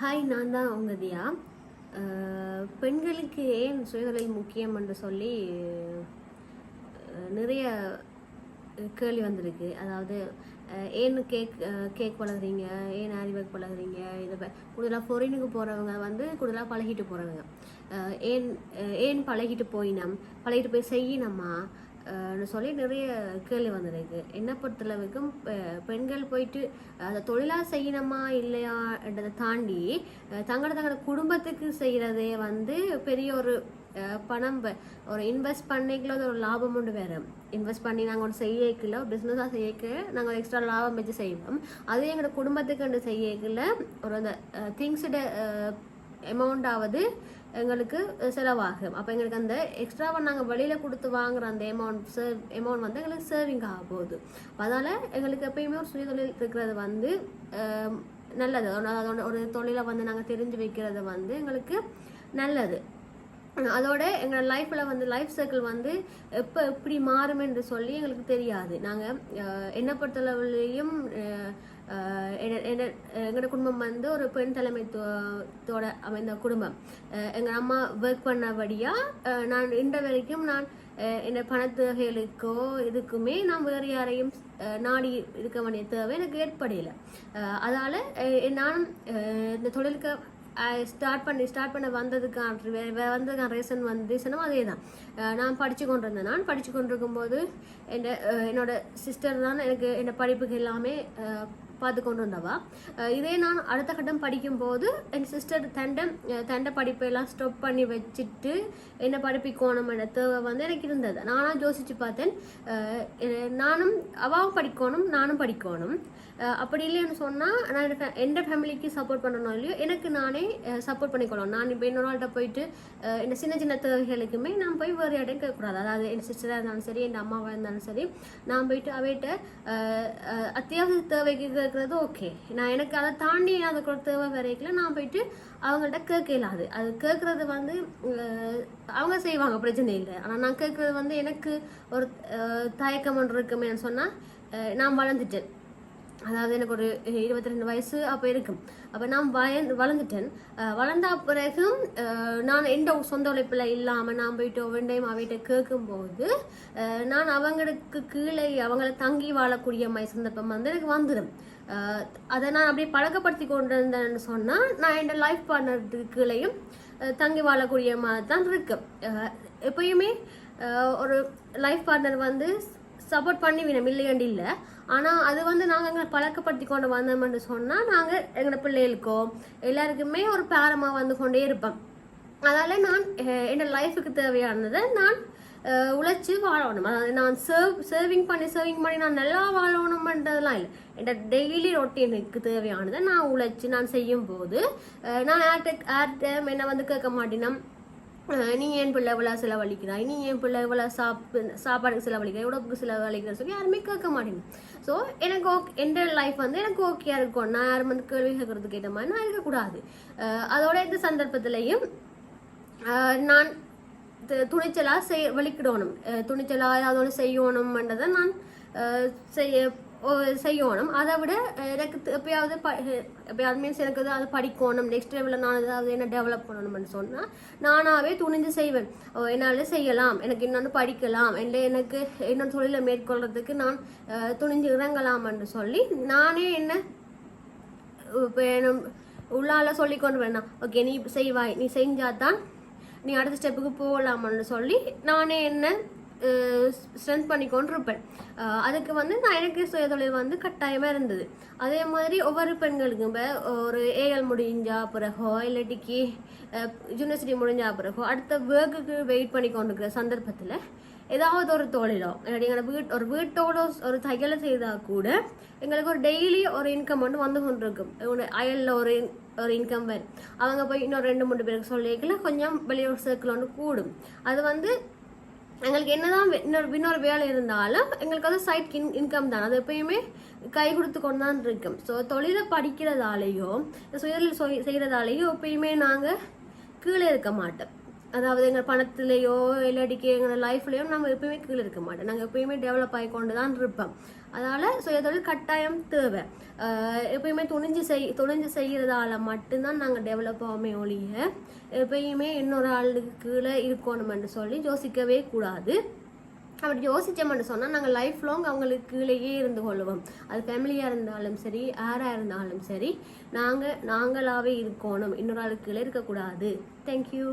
Hi நான் தான் அவங்க தியா பெண்களுக்கு ஏன் சுயதொழில் முக்கியம் என்று சொல்லி நிறைய கேள்வி வந்திருக்கு. அதாவது ஏன் கேக் கேக் பழகுறீங்க? ஏன் ஆரி ஒர்க் பழகுறீங்க? இதை கூடுதலாக ஃபொரினுக்கு போகிறவங்க வந்து கூடுதலாக பழகிட்டு போகிறவங்க ஏன் ஏன் பழகிட்டு போயினம்? பழகிட்டு போய் செய்யணுமா சொல்லி நிறைய கேள்வி வந்திருக்கு என்ன பொறுத்தளவுக்கும் பெ- பெண்கள் போயிட்டு அதை தொழிலாக செய்யணுமா இல்லையான்றதை தாண்டி அஹ் தங்களோட தங்களோட குடும்பத்துக்கு செய்கிறதே வந்து பெரிய ஒரு பணம் ஒரு இன்வெஸ்ட் பண்ணிக்கல ஒரு லாபம் உண்டு வேறு. இன்வெஸ்ட் பண்ணி நாங்கள் ஒன்று செய்யக்கல பிஸ்னஸாக செய்யக்க நாங்கள் எக்ஸ்ட்ரா லாபம் வச்சு செய்வோம். அதே எங்களோட குடும்பத்துக்கு செய்யக்கல ஒரு அந்த திங்ஸோட எமௌண்ட்டாவது எங்களுக்கு செலவாகும். அப்போ எங்களுக்கு அந்த எக்ஸ்ட்ராவை நாங்கள் வெளியில் கொடுத்து வாங்குற அந்த அமௌண்ட் சேவ் அமௌண்ட் வந்து எங்களுக்கு சேவிங் ஆக போகுது. அதனால் எங்களுக்கு எப்பயுமே ஒரு சுயதொழில் இருக்கிறது வந்து நல்லது. அதோட ஒரு தொழிலை வந்து நாங்கள் தெரிஞ்சு வைக்கிறது வந்து எங்களுக்கு நல்லது. அதோட எங்கள் லைஃப்பில் வந்து லைஃப் சர்க்கிள் வந்து எப்போ எப்படி மாறும் என்று சொல்லி எங்களுக்கு தெரியாது. நாங்கள் என்னை பொறுத்தளவுலேயும் எங்களோட குடும்பம் வந்து ஒரு பெண் தலைமைத்துவத்தோட அமைந்த குடும்பம். எங்கள் அம்மா ஒர்க் பண்ணபடியாக நான் இந்த வரைக்கும் நான் அஹ், பணத்தொகைகளுக்கோ இதுக்குமே நான் வேறு யாரையும் நாடி இருக்க வேண்டிய தேவை எனக்கு ஏற்படையில அதால் நான் இந்த தொழிலுக்கு ஸ்டார்ட் பண்ணி ஸ்டார்ட் பண்ண வந்ததுக்கான வந்ததுக்கான ரீசன் வந்து ரீசனும் அதே தான் நான் படித்து கொண்டிருந்தேன் நான் படித்து கொண்டிருக்கும் போது என் என்னோட சிஸ்டர் தான் எனக்கு என்னோட படிப்புக்கு எல்லாமே அஹ், பார்த்து கொண்டு வந்தவா இதே நான் அடுத்த கட்டம் படிக்கும்போது என் சிஸ்டர் தண்டை தண்டை படிப்பெல்லாம் ஸ்டாப் பண்ணி வச்சுட்டு என்ன படிப்பிக்கணும் என்ற தேவை வந்து எனக்கு இருந்தது. நானாக யோசித்து பார்த்தேன் நானும் அவாவும் படிக்கணும் நானும் படிக்கணும். அப்படி இல்லைன்னு சொன்னால் நான் எந்த ஃபேமிலிக்கு சப்போர்ட் பண்ணணும் இல்லையோ எனக்கு நானே சப்போர்ட் பண்ணிக்கொள்ளணும். நான் இப்போ இன்னொரு ஆள்கிட்ட போயிட்டு அஹ், இந்த சின்ன சின்ன தேவைகளுக்குமே நான் போய் வேறு இடம் கேட்கக்கூடாது. அதாவது என் சிஸ்டராக இருந்தாலும் சரி என் அம்மாவாக இருந்தாலும் சரி நான் போயிட்டு அவைகிட்ட அத்தியாவசிய தேவைக்கு கேட்குறது ஓகே நான் எனக்கு அதை தாண்டி அதை ஒரு வரைக்கும் நான் போயிட்டு அவங்கள்ட்ட கேட்க இயலாது அது கேட்குறது வந்து அவங்க செய்வாங்க பிரச்சனை இல்லை. ஆனால் நான் கேட்குறது வந்து எனக்கு ஒரு தயக்கம் ஒன்று இருக்குமேன்னு சொன்னால் நான் வளர்ந்துட்டேன். அதாவது எனக்கு ஒரு இருபத்தி ரெண்டு வயசு அப்போ இருக்கும். அப்போ நான் வய வளர்ந்துட்டேன். வளர்ந்த பிறகும் நான் எந்த சொந்த உழைப்பில் இல்லாமல் நான் போயிட்டு ஒவ்வொன்றையும் அவைகிட்ட கேட்கும்போது நான் அவங்களுக்கு கீழே அவங்கள தங்கி வாழக்கூடிய மை சந்தர்ப்பம் வந்து எனக்கு வந்துடும் அதை நான் அப்படியே பழக்கப்படுத்தி கொண்டு இருந்தேன்னு சொன்னால் நான் என் லைஃப் பார்ட்னருக்கு கீழேயும் தங்கி வாழக்கூடிய மாதிரி தான் இருக்கு. எப்பயுமே ஒரு லைஃப் பார்ட்னர் வந்து சப்போர்ட் பண்ணி வினம் இல்லையாண்டு இல்லை. ஆனால் அது வந்து நாங்கள் எங்களை பழக்கப்படுத்தி கொண்டு வந்தோம்னு சொன்னால் நாங்கள் எங்களோட பிள்ளைகளுக்கோ எல்லாருக்குமே ஒரு பேரமாக வந்து கொண்டே இருப்போம். அதால் நான் அஹ், என்னோட லைஃபுக்கு தேவையானதை நான் உழைச்சி வாழணும். அதாவது நான் சர்வ் சர்விங் பண்ணி சர்விங் பண்ணி நான் நல்லா வாழணும்ன்றதெல்லாம் இல்லை. என்னோட டெய்லி ரொட்டீனுக்கு தேவையானதை நான் உழைச்சி நான் செய்யும் போது நான் யார்கிட்ட யார்கிட்ட என்ன வந்து கேட்க மாட்டேன்னா நீ ஏன் பிள்ளை இவ்வளோ செலவழிக்கிறாய் நீ என் பிள்ளை இவ்வளோ சாப்பு சாப்பாடுக்கு செலவழிக்கிற? உடம்புக்கு செலவழிக்கிற சொல்லி யாருமே கேட்க மாட்டேங்க ஸோ எனக்கு ஓகே எந்த லைஃப் வந்து எனக்கு ஓகேயா இருக்கும். நான் யாரும் வந்து கேள்வி கேட்கறதுக்கு ஏற்ற மாதிரி நான் இருக்கக்கூடாது. அதோட இந்த சந்தர்ப்பத்திலையும் நான் துணிச்சலாக செய் வலிக்கிடணும். துணிச்சலாக ஏதாவது ஒன்று செய்யணும்ன்றதை நான் செய்ய ஓ, செய்யணும். அதை விட எனக்கு எப்பயாவது ப எப்பயாவது மீன்ஸ் எனக்கு அது படிக்கணும். நெக்ஸ்ட் லெவலில் நான் ஏதாவது என்ன டெவலப் பண்ணணும்னு சொன்னால் நானாகவே துணிஞ்சு செய்வேன். ஓ, செய்யலாம். எனக்கு இன்னொன்று படிக்கலாம். இல்லை எனக்கு இன்னொரு தொழிலை மேற்கொள்றதுக்கு நான் துணிஞ்சு இறங்கலாம்னு சொல்லி நானே என்ன இப்போ உள்ளால சொல்லி கொண்டு வேணாம். ஓகே நீ செய்வாய். நீ செஞ்சாதான் நீ அடுத்த ஸ்டெப்புக்கு போகலாமான்னு சொல்லி நானே என்ன ஸ்ட்ரென்த் பண்ணி இருப்பேன் அதுக்கு வந்து நான் எனக்கு சுயதொழில் வந்து கட்டாயமாக இருந்தது. அதே மாதிரி ஒவ்வொரு பெண்களுக்கும் இப்போ ஒரு ஏஎல் முடிஞ்சா பிறகோ இல்லாட்டிக்கு யூனிவர்சிட்டி முடிஞ்சா பிறகோ அடுத்த ஒர்க்குக்கு வெயிட் பண்ணி கொண்டிருக்கிற சந்தர்ப்பத்தில் ஏதாவது ஒரு தொழிலோ இல்லாட்டி எங்களோட வீட் ஒரு வீட்டோட ஒரு தையலை செய்தால் கூட எங்களுக்கு ஒரு டெய்லி ஒரு இன்கம் வந்து வந்து கொண்டிருக்கும். அயலில் ஒரு ஒரு இன்கம் வரும். அவங்க போய் இன்னும் ரெண்டு மூணு பேருக்கு சொல்லிக்கல கொஞ்சம் வெளியூர் சர்க்கிள் ஒன்று கூடும். அது வந்து எங்களுக்கு என்னதான் இன்னொரு இன்னொரு வேலை இருந்தாலும் எங்களுக்கு அது சைட் இன் இன்கம் தான். அது எப்பயுமே கை கொடுத்து கொண்டு தான் இருக்கும். ஸோ தொழிலை படிக்கிறதாலேயோ சுயதொழில் செய்கிறதாலேயோ எப்பயுமே நாங்கள் கீழே இருக்க மாட்டோம். அதாவது எங்கள் பணத்துலேயோ இல்லாட்டிக்கு எங்கள் லைஃப்லேயோ நம்ம எப்பயுமே கீழே இருக்க மாட்டோம். நாங்கள் எப்பயுமே டெவலப் ஆகி கொண்டு தான் இருப்போம். அதனால் சுயதொழில் கட்டாயம் தேவை. எப்பயுமே துணிஞ்சு செய் துணிஞ்சு செய்கிறதால மட்டும்தான் நாங்கள் டெவலப் ஆகாமே ஒழிய எப்பயுமே இன்னொரு ஆளுக்கு கீழே இருக்கணுமென்று சொல்லி யோசிக்கவே கூடாது. அப்படி யோசித்தோம்னு சொன்னால் நாங்கள் லைஃப் லாங் அவங்களுக்கு கீழேயே இருந்து கொள்வோம். அது ஃபேமிலியாக இருந்தாலும் சரி யாராக இருந்தாலும் சரி நாங்கள் நாங்களாகவே இருக்கணும். இன்னொரு ஆளுக்கு கீழே இருக்கக்கூடாது. தேங்க்யூ